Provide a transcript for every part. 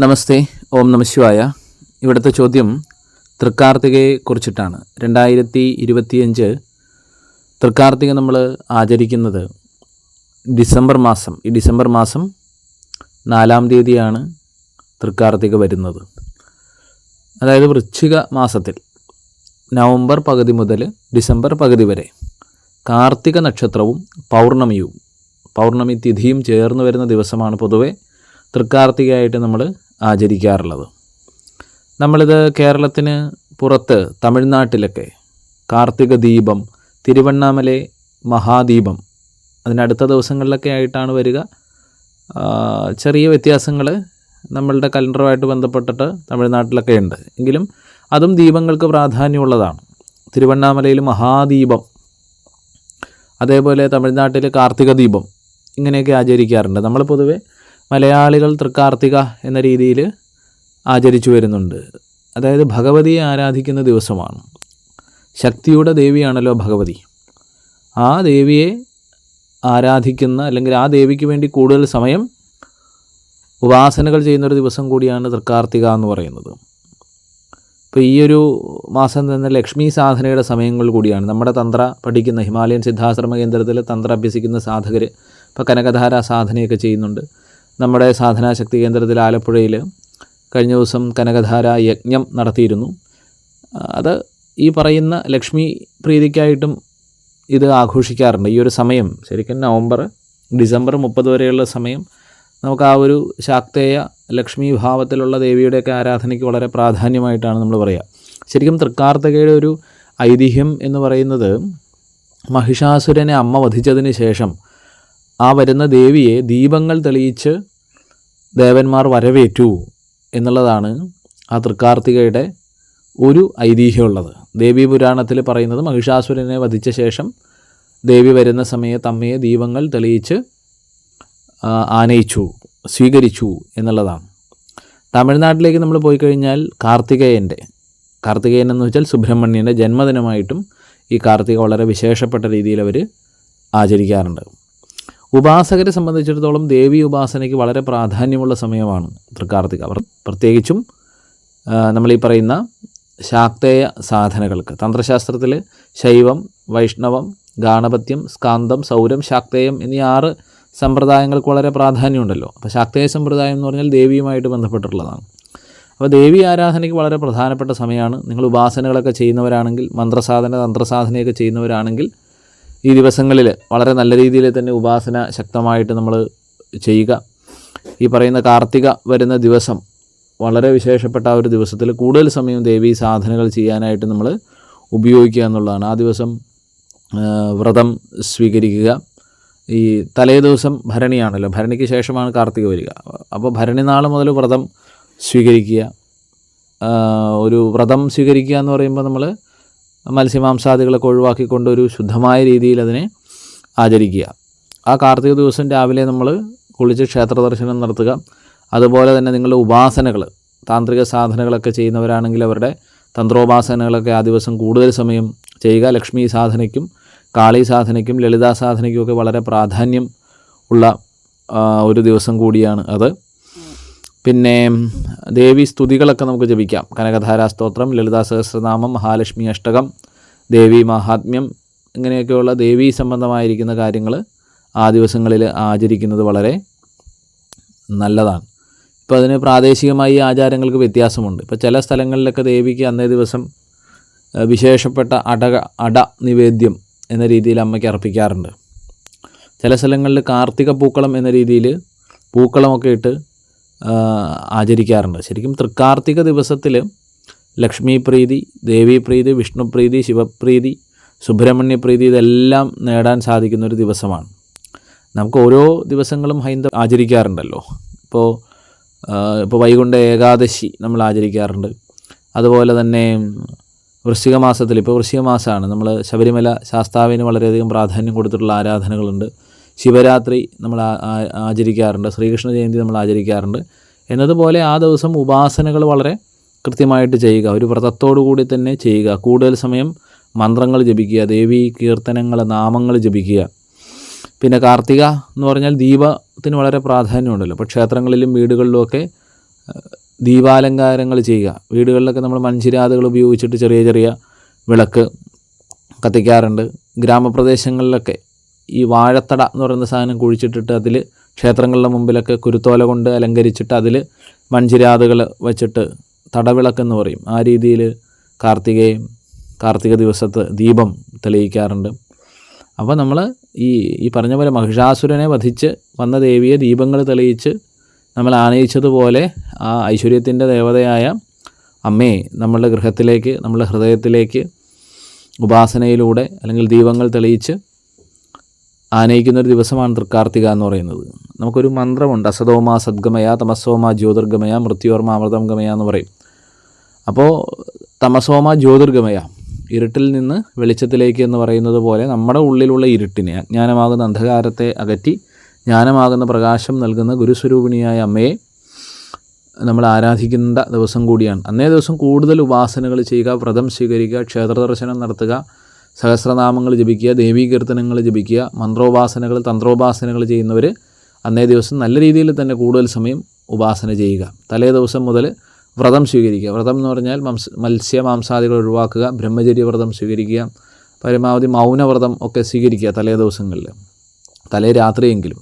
നമസ്തേ ഓം നമശിവായ ഇവിടുത്തെ ചോദ്യം തൃക്കാർത്തികയെ കുറിച്ചിട്ടാണ്. രണ്ടായിരത്തി ഇരുപത്തിയഞ്ച് തൃക്കാർത്തിക നമ്മൾ ആചരിക്കുന്നത് ഡിസംബർ മാസം. ഈ ഡിസംബർ മാസം നാലാം തീയതിയാണ് തൃക്കാർത്തിക വരുന്നത്. അതായത് വൃശ്ചിക മാസത്തിൽ നവംബർ പകുതി മുതൽ ഡിസംബർ പകുതി വരെ കാർത്തിക നക്ഷത്രവും പൗർണമിയും പൗർണമി തിഥിയും ചേർന്ന് വരുന്ന ദിവസമാണ് പൊതുവെ തൃക്കാർത്തികയായിട്ട് നമ്മൾ ആചരിക്കാറുള്ളത്. നമ്മളിത് കേരളത്തിന് പുറത്ത് തമിഴ്നാട്ടിലൊക്കെ കാർത്തിക ദീപം തിരുവണ്ണാമലെ മഹാദീപം അതിനടുത്ത ദിവസങ്ങളിലൊക്കെ ആയിട്ടാണ് വരിക. ചെറിയ വ്യത്യാസങ്ങൾ നമ്മളുടെ കലണ്ടറുമായിട്ട് ബന്ധപ്പെട്ടിട്ട് തമിഴ്നാട്ടിലൊക്കെ ഉണ്ട്. എങ്കിലും അതും ദീപങ്ങൾക്ക് പ്രാധാന്യമുള്ളതാണ്. തിരുവണ്ണാമലയിൽ മഹാദീപം അതേപോലെ തമിഴ്നാട്ടിൽ കാർത്തിക ദീപം ഇങ്ങനെയൊക്കെ ആചരിക്കാറുണ്ട്. നമ്മൾ പൊതുവെ മലയാളികൾ തൃക്കാർത്തിക എന്ന രീതിയിൽ ആചരിച്ചു വരുന്നുണ്ട്. അതായത് ഭഗവതിയെ ആരാധിക്കുന്ന ദിവസമാണ്. ശക്തിയുടെ ദേവിയാണല്ലോ ഭഗവതി. ആ ദേവിയെ ആരാധിക്കുന്ന അല്ലെങ്കിൽ ആ ദേവിക്ക് വേണ്ടി കൂടുതൽ സമയം ഉപാസനകൾ ചെയ്യുന്നൊരു ദിവസം കൂടിയാണ് തൃക്കാർത്തിക എന്ന് പറയുന്നത്. ഇപ്പോൾ ഈ ഒരു മാസം തന്നെ ലക്ഷ്മി സാധനയുടെ സമയങ്ങൾ കൂടിയാണ്. നമ്മുടെ തന്ത്ര പഠിക്കുന്ന ഹിമാലയൻ സിദ്ധാശ്രമ കേന്ദ്രത്തിൽ തന്ത്ര അഭ്യസിക്കുന്ന സാധകർ ഇപ്പോൾ കനകധാര സാധനയൊക്കെ ചെയ്യുന്നുണ്ട്. നമ്മുടെ സാധനാശക്തി കേന്ദ്രത്തിൽ ആലപ്പുഴയിൽ കഴിഞ്ഞ ദിവസം കനകധാര യജ്ഞം നടത്തിയിരുന്നു. അത് ഈ പറയുന്ന ലക്ഷ്മി പ്രീതിക്കായിട്ടും ഇത് ആഘോഷിക്കാറുണ്ട്. ഈ ഒരു സമയം ശരിക്കും നവംബർ ഡിസംബർ മുപ്പത് വരെയുള്ള സമയം നമുക്ക് ആ ഒരു ശാക്തേയ ലക്ഷ്മി ഭാവത്തിലുള്ള ദേവിയുടെയൊക്കെ ആരാധനയ്ക്ക് വളരെ പ്രാധാന്യമായിട്ടാണ് നമ്മൾ പറയുക ശരിക്കും തൃക്കാർത്തികയുടെ ഒരു ഐതിഹ്യം എന്ന് പറയുന്നത് മഹിഷാസുരനെ അമ്മ വധിച്ചതിന് ശേഷം ആ വരുന്ന ദേവിയെ ദീപങ്ങൾ തെളിയിച്ച് ദേവന്മാർ വരവേറ്റു എന്നുള്ളതാണ് ആ തൃക്കാർത്തികയുടെ ഒരു ഐതിഹ്യമുള്ളത്. ദേവീ പുരാണത്തിൽ പറയുന്നത് മഹിഷാസുരനെ വധിച്ച ശേഷം ദേവി വരുന്ന സമയത്ത് അമ്മയെ ദീപങ്ങൾ തെളിയിച്ച് ആനയിച്ചു സ്വീകരിച്ചു എന്നുള്ളതാണ്. തമിഴ്നാട്ടിലേക്ക് നമ്മൾ പോയി കഴിഞ്ഞാൽ കാർത്തികേയന്റെ കാർത്തികേയൻ എന്ന് വെച്ചാൽ സുബ്രഹ്മണ്യന്റെ ജന്മദിനമായിട്ടും ഈ കാർത്തിക വളരെ വിശേഷപ്പെട്ട രീതിയിൽ അവർ ആചരിക്കാറുണ്ട്. ഉപാസകരെ സംബന്ധിച്ചിടത്തോളം ദേവി ഉപാസനയ്ക്ക് വളരെ പ്രാധാന്യമുള്ള സമയമാണ് തൃക്കാർത്തിക. പ്രത്യേകിച്ചും നമ്മളീ പറയുന്ന ശാക്തേയ സാധനകൾക്ക് തന്ത്രശാസ്ത്രത്തിൽ ശൈവം വൈഷ്ണവം ഗാണപത്യം സ്കാന്തം സൗരം ശാക്തേയം എന്നീ ആറ് സമ്പ്രദായങ്ങൾക്ക് വളരെ പ്രാധാന്യമുണ്ടല്ലോ. അപ്പോൾ ശാക്തേയ സമ്പ്രദായം എന്ന് പറഞ്ഞാൽ ദേവിയുമായിട്ട് ബന്ധപ്പെട്ടിട്ടുള്ളതാണ്. അപ്പോൾ ദേവി ആരാധനയ്ക്ക് വളരെ പ്രധാനപ്പെട്ട സമയമാണ്. നിങ്ങൾ ഉപാസനകളൊക്കെ ചെയ്യുന്നവരാണെങ്കിൽ മന്ത്രസാധന തന്ത്രസാധനയൊക്കെ ചെയ്യുന്നവരാണെങ്കിൽ ഈ ദിവസങ്ങളിൽ വളരെ നല്ല രീതിയിൽ തന്നെ ഉപാസന ശക്തമായിട്ട് നമ്മൾ ചെയ്യുക. ഈ പറയുന്ന കാർത്തിക വരുന്ന ദിവസം വളരെ വിശേഷപ്പെട്ട ആ ഒരു ദിവസത്തിൽ കൂടുതൽ സമയം ദേവി സാധനകൾ ചെയ്യാനായിട്ട് നമ്മൾ ഉപയോഗിക്കുക എന്നുള്ളതാണ്. ആ ദിവസം വ്രതം സ്വീകരിക്കുക. ഈ തലേ ദിവസം ഭരണിയാണല്ലോ. ഭരണിക്ക് ശേഷമാണ് കാർത്തിക വരിക. അപ്പോൾ ഭരണി നാൾ മുതൽ വ്രതം സ്വീകരിക്കുക. ഒരു വ്രതം സ്വീകരിക്കുക എന്ന് പറയുമ്പോൾ നമ്മൾ മത്സ്യമാംസാദികളൊക്കെ ഒഴിവാക്കിക്കൊണ്ട് ഒരു ശുദ്ധമായ രീതിയിൽ അതിനെ ആചരിക്കുക. ആ കാർത്തിക ദിവസം രാവിലെ നമ്മൾ കുളിച്ച് ക്ഷേത്ര ദർശനം നടത്തുക. അതുപോലെ തന്നെ നിങ്ങളുടെ ഉപാസനകൾ താന്ത്രിക സാധനകളൊക്കെ ചെയ്യുന്നവരാണെങ്കിൽ അവരുടെ തന്ത്രോപാസനകളൊക്കെ ആ ദിവസം കൂടുതൽ സമയം ചെയ്യുക. ലക്ഷ്മി സാധനയ്ക്കും കാളി സാധനയ്ക്കും ലളിതാ സാധനയ്ക്കും ഒക്കെ വളരെ പ്രാധാന്യം ഉള്ള ഒരു ദിവസം കൂടിയാണ് അത്. പിന്നെ ദേവി സ്തുതികളൊക്കെ നമുക്ക് ജപിക്കാം. കനകധാരാ സ്തോത്രം ലളിതാ സഹസ്രനാമം മഹാലക്ഷ്മി അഷ്ടകം ദേവി മഹാത്മ്യം ഇങ്ങനെയൊക്കെയുള്ള ദേവി സംബന്ധമായിരിക്കുന്ന കാര്യങ്ങൾ ആ ദിവസങ്ങളിൽ ആചരിക്കുന്നത് വളരെ നല്ലതാണ്. ഇപ്പോൾ അതിന് പ്രാദേശികമായി ആചാരങ്ങൾക്ക് വ്യത്യാസമുണ്ട്. ഇപ്പോൾ ചില സ്ഥലങ്ങളിലൊക്കെ ദേവിക്ക് അന്നേ ദിവസം വിശേഷപ്പെട്ട അടക അട നിവേദ്യം എന്ന രീതിയിൽ അമ്മയ്ക്ക് അർപ്പിക്കാറുണ്ട്. ചില സ്ഥലങ്ങളിൽ കാർത്തിക പൂക്കളം എന്ന രീതിയിൽ പൂക്കളമൊക്കെ ഇട്ട് ആചരിക്കാറുണ്ട്. ശരിക്കും തൃക്കാർത്തിക ദിവസത്തിൽ ലക്ഷ്മി പ്രീതി ദേവി പ്രീതി വിഷ്ണുപ്രീതി ശിവപ്രീതി സുബ്രഹ്മണ്യ പ്രീതി ഇതെല്ലാം നേടാൻ സാധിക്കുന്ന ഒരു ദിവസമാണ്. നമുക്ക് ഓരോ ദിവസങ്ങളും ഹൈന്ദവ ആചരിക്കാറുണ്ടല്ലോ. ഇപ്പോൾ ഇപ്പോൾ വൈകുണ്ഠ ഏകാദശി നമ്മൾ ആചരിക്കാറുണ്ട്. അതുപോലെ തന്നെ വൃശ്ചിക മാസത്തിൽ ഇപ്പോൾ വൃശ്ചിക മാസമാണ് നമ്മൾ ശബരിമല ശാസ്താവിന് വളരെയധികം പ്രാധാന്യം കൊടുത്തിട്ടുള്ള ആരാധനകളുണ്ട്. ശിവരാത്രി നമ്മൾ ആചരിക്കാറുണ്ട് ശ്രീകൃഷ്ണ ജയന്തി നമ്മൾ ആചരിക്കാറുണ്ട്. എന്നതുപോലെ ആ ദിവസം ഉപാസനകൾ വളരെ കൃത്യമായിട്ട് ചെയ്യുക ഒരു വ്രതത്തോടു കൂടി തന്നെ ചെയ്യുക കൂടുതൽ സമയം മന്ത്രങ്ങൾ ജപിക്കുക ദേവി കീർത്തനങ്ങൾ നാമങ്ങൾ ജപിക്കുക. പിന്നെ കാർത്തിക എന്ന് പറഞ്ഞാൽ ദീപത്തിന് വളരെ പ്രാധാന്യമുണ്ടല്ലോ. അപ്പോൾ ക്ഷേത്രങ്ങളിലും വീടുകളിലുമൊക്കെ ദീപാലങ്കാരങ്ങൾ ചെയ്യുക. വീടുകളിലൊക്കെ നമ്മൾ മൺചിരാതുകൾ ഉപയോഗിച്ചിട്ട് ചെറിയ ചെറിയ വിളക്ക് കത്തിക്കാറുണ്ട്. ഗ്രാമപ്രദേശങ്ങളിലൊക്കെ ഈ വാഴത്തട എന്ന് പറയുന്ന സാധനം കുഴിച്ചിട്ടിട്ട് അതിൽ ക്ഷേത്രങ്ങളുടെ മുമ്പിലൊക്കെ കുരുത്തോല കൊണ്ട് അലങ്കരിച്ചിട്ട് അതിൽ മൺചിരാതുകൾ വെച്ചിട്ട് തടവിളക്കെന്ന് പറയും. ആ രീതിയിൽ കാർത്തികയും കാർത്തിക ദിവസത്ത് ദീപം തെളിയിക്കാറുണ്ട്. അപ്പോൾ നമ്മൾ ഈ ഈ പറഞ്ഞ പോലെ മഹിഷാസുരനെ വധിച്ച് വന്ന ദേവിയെ ദീപങ്ങൾ തെളിയിച്ച് നമ്മൾ ആനയിച്ചതുപോലെ ആ ഐശ്വര്യത്തിന്റെ ദേവതയായ അമ്മയെ നമ്മളുടെ ഗൃഹത്തിലേക്ക് നമ്മളുടെ ഹൃദയത്തിലേക്ക് ഉപാസനയിലൂടെ അല്ലെങ്കിൽ ദീപങ്ങൾ തെളിയിച്ച് ആനയിക്കുന്ന ഒരു ദിവസമാണ് തൃക്കാർത്തിക എന്ന് പറയുന്നത്. നമുക്കൊരു മന്ത്രമുണ്ട്. അസതോമ സദ്ഗമയ തമസോമ ജ്യോതിർഗമയ മൃത്യോർമ അമൃതംഗമയ എന്ന് പറയും. അപ്പോൾ തമസോമ ജ്യോതിർഗമയ ഇരുട്ടിൽ നിന്ന് വെളിച്ചത്തിലേക്ക് എന്ന് പറയുന്നത് പോലെ നമ്മുടെ ഉള്ളിലുള്ള ഇരുട്ടിനെ അജ്ഞാനമാകുന്ന അന്ധകാരത്തെ അകറ്റി ജ്ഞാനമാകുന്ന പ്രകാശം നൽകുന്ന ഗുരുസ്വരൂപിണിയായ അമ്മയെ നമ്മൾ ആരാധിക്കേണ്ട ദിവസം കൂടിയാണ്. അന്നേ ദിവസം കൂടുതൽ ഉപാസനകൾ ചെയ്യുക വ്രതം സ്വീകരിക്കുക ക്ഷേത്ര ദർശനം നടത്തുക സഹസ്രനാമങ്ങൾ ജപിക്കുക ദേവീകീർത്തനങ്ങൾ ജപിക്കുക മന്ത്രോപാസനകൾ തന്ത്രോപാസനകൾ ചെയ്യുന്നവർ അന്നേ ദിവസം നല്ല രീതിയിൽ തന്നെ കൂടുതൽ സമയം ഉപാസന ചെയ്യുക. തലേ ദിവസം മുതൽ വ്രതം സ്വീകരിക്കുക. വ്രതം എന്ന് പറഞ്ഞാൽ മംസ മത്സ്യ മാംസാദികൾ ഒഴിവാക്കുക ബ്രഹ്മചര്യ വ്രതം സ്വീകരിക്കുക പരമാവധി മൗനവ്രതം ഒക്കെ സ്വീകരിക്കുക തലേ ദിവസങ്ങളിൽ. തലേ രാത്രിയെങ്കിലും.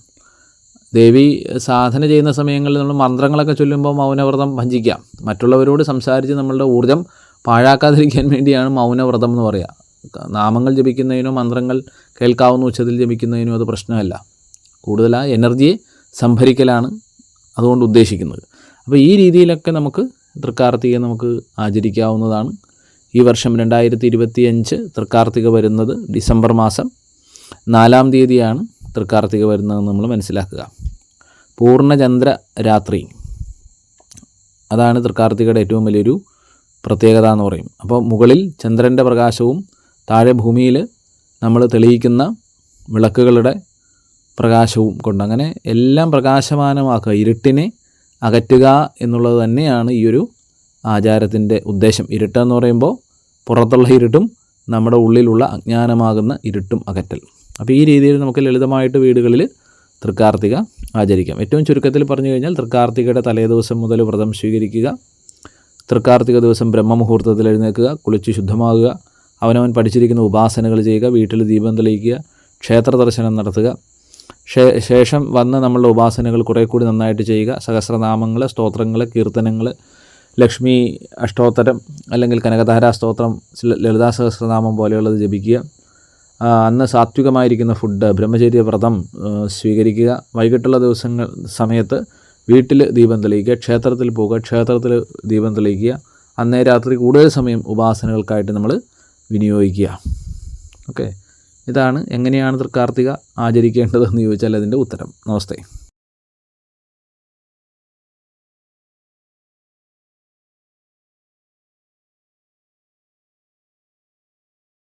ദേവി സാധന ചെയ്യുന്ന സമയങ്ങളിൽ നമ്മൾ മന്ത്രങ്ങളൊക്കെ ചൊല്ലുമ്പോൾ മൗനവ്രതം ഭഞ്ചിക്കാം മറ്റുള്ളവരോട് സംസാരിച്ച് നമ്മളുടെ ഊർജം പാഴാക്കാതിരിക്കാൻ വേണ്ടിയാണ് മൗനവ്രതം എന്ന് പറയുക നാമങ്ങൾ ജപിക്കുന്നതിനോ മന്ത്രങ്ങൾ കേൾക്കാവുന്ന ഉച്ചത്തിൽ ജപിക്കുന്നതിനോ അത് പ്രശ്നമല്ല. കൂടുതൽ ആ എനർജിയെ സംഭരിക്കലാണ് അതുകൊണ്ട് ഉദ്ദേശിക്കുന്നത്. അപ്പോൾ ഈ രീതിയിലൊക്കെ നമുക്ക് തൃക്കാർത്തിക നമുക്ക് ആചരിക്കാവുന്നതാണ്. ഈ വർഷം രണ്ടായിരത്തി ഇരുപത്തി അഞ്ച് തൃക്കാർത്തിക വരുന്നത് ഡിസംബർ മാസം നാലാം തീയതിയാണ് തൃക്കാർത്തിക വരുന്നതെന്ന് നമ്മൾ മനസ്സിലാക്കുക. പൂർണചന്ദ്ര രാത്രി. അതാണ് തൃക്കാർത്തികയുടെ ഏറ്റവും വലിയൊരു പ്രത്യേകത എന്ന് പറയും. അപ്പോൾ മുകളിൽ ചന്ദ്രന്റെ പ്രകാശവും താഴെ ഭൂമിയിൽ നമ്മൾ തെളിയിക്കുന്ന വിളക്കുകളുടെ പ്രകാശവും കൊണ്ട് അങ്ങനെ എല്ലാം പ്രകാശമാനമാക്കുക. ഇരുട്ടിനെ അകറ്റുക എന്നുള്ളത് തന്നെയാണ് ഈ ഒരു ആചാരത്തിന്റെ ഉദ്ദേശം. ഇരുട്ടെന്ന് പറയുമ്പോൾ പുറത്തുള്ള ഇരുട്ടും നമ്മുടെ ഉള്ളിലുള്ള അജ്ഞാനമാകുന്ന ഇരുട്ടും അകറ്റൽ. അപ്പോൾ ഈ രീതിയിൽ നമുക്ക് ലളിതമായിട്ട് വീടുകളിൽ തൃക്കാർത്തിക ആചരിക്കാം. ഏറ്റവും ചുരുക്കത്തിൽ പറഞ്ഞു കഴിഞ്ഞാൽ തൃക്കാർത്തികയുടെ തലേദിവസം മുതൽ വ്രതം സ്വീകരിക്കുക തൃക്കാർത്തിക ദിവസം ബ്രഹ്മമുഹൂർത്തത്തിൽ എഴുന്നേൽക്കുക കുളിച്ച് ശുദ്ധമാകുക അവനവൻ പഠിച്ചിരിക്കുന്ന ഉപാസനകൾ ചെയ്യുക വീട്ടിൽ ദീപം തെളിയിക്കുക ക്ഷേത്ര ദർശനം നടത്തുക. ശേഷം വന്ന് നമ്മളുടെ ഉപാസനകൾ കുറേ കൂടി നന്നായിട്ട് ചെയ്യുക. സഹസ്രനാമങ്ങൾ സ്തോത്രങ്ങൾ കീർത്തനങ്ങൾ ലക്ഷ്മി അഷ്ടോത്തരം അല്ലെങ്കിൽ കനകധാരാ സ്തോത്രം ലളിതാ സഹസ്രനാമം പോലെയുള്ളത് ജപിക്കുക. അന്ന് സാത്വികമായിരിക്കുന്ന ഫുഡ് ബ്രഹ്മചര്യ വ്രതം സ്വീകരിക്കുക. വൈകിട്ടുള്ള ദിവസങ്ങൾ സമയത്ത് വീട്ടിൽ ദീപം തെളിയിക്കുക ക്ഷേത്രത്തിൽ പോവുക ക്ഷേത്രത്തിൽ ദീപം തെളിയിക്കുക. അന്നേ രാത്രി കൂടുതൽ സമയം ഉപാസനകൾക്കായിട്ട് നമ്മൾ വിനിയോഗിക്കുക. ഓക്കെ ഇതാണ് എങ്ങനെയാണ് തൃക്കാർത്തിക ആചരിക്കേണ്ടതെന്ന് ചോദിച്ചാൽ അതിന്റെ ഉത്തരം. നമസ്തേ.